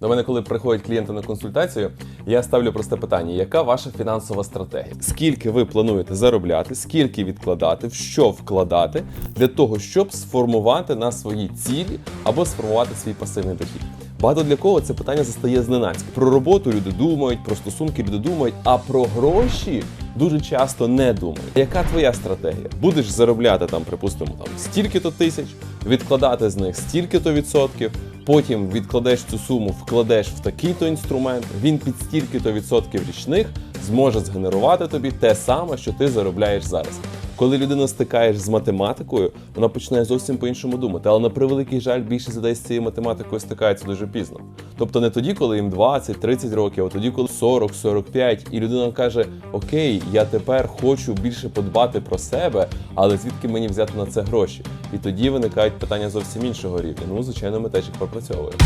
До мене, коли приходять клієнти на консультацію, я ставлю просте питання: яка ваша фінансова стратегія? Скільки ви плануєте заробляти, скільки відкладати, в що вкладати для того, щоб сформувати на свої цілі або сформувати свій пасивний дохід? Багато для кого це питання застає зненацька. Про роботу люди думають, про стосунки люди думають, а про гроші дуже часто не думають. Яка твоя стратегія? Будеш заробляти там, припустимо, там стільки-то тисяч, відкладати з них стільки-то відсотків. Потім відкладеш цю суму, вкладеш в такий-то інструмент, він під стільки-то відсотків річних зможе згенерувати тобі те саме, що ти заробляєш зараз. Коли людина стикаєш з математикою, вона починає зовсім по-іншому думати. Але на превеликий жаль, більшість людей з цією математикою стикаються дуже пізно. Тобто не тоді, коли їм 20-30 років, а тоді, коли 40-45, і людина каже: Окей, я тепер хочу більше подбати про себе, але звідки мені взяти на це гроші? І тоді виникають питання зовсім іншого рівня. Ну, звичайно, ми теж їх пропрацьовуємо.